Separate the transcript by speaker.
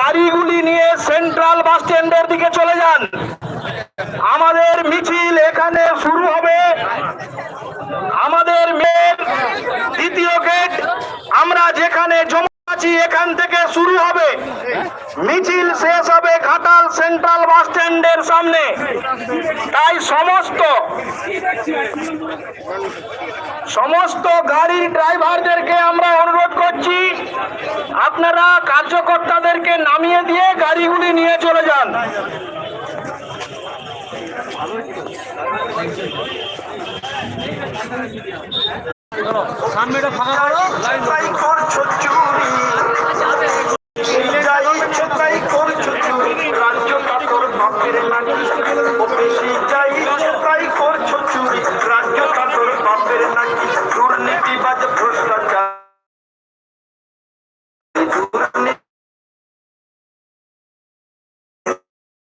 Speaker 1: গাড়িগুলি নিয়ে central bus স্ট্যান্ডের দিকে চলে যান। আমাদের মিছিল এখানে শুরু হবে। আমাদের মেয়ের দ্বিতীয় গেট আমরা যেখানে জমা আছি এখান থেকে শুরু হবে। মিছিল শেষ হবে ঘাটাল সেন্ট্রাল বাস স্ট্যান্ডের সামনে। তাই সমস্ত সমস্ত গাড়ির ড্রাইভারদেরকে আমরা আপনারা কার্যকর্তাদেরকে নামিয়ে দিয়ে গাড়িগুলি নিয়ে চলে যান।
Speaker 2: সামনেটা ফাঁকা করো।
Speaker 3: রাজ্য কাতর বাপের নাকি দুর্নীতিবাদ